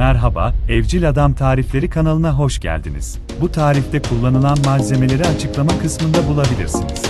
Merhaba, Evcil Adam Tarifleri kanalına hoş geldiniz. Bu tarifte kullanılan malzemeleri açıklama kısmında bulabilirsiniz.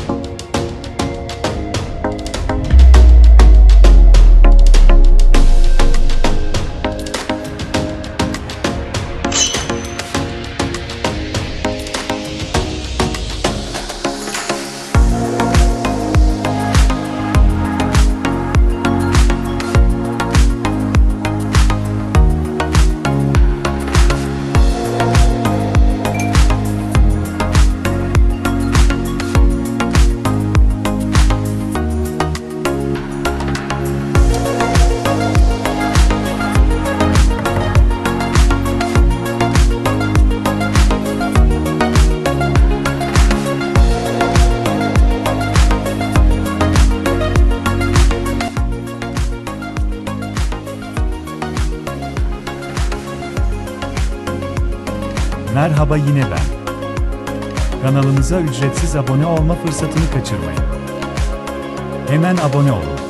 Merhaba yine ben. Kanalımıza ücretsiz abone olma fırsatını kaçırmayın. Hemen abone olun.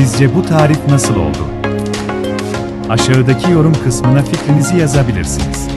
Sizce bu tarif nasıl oldu? Aşağıdaki yorum kısmına fikrinizi yazabilirsiniz.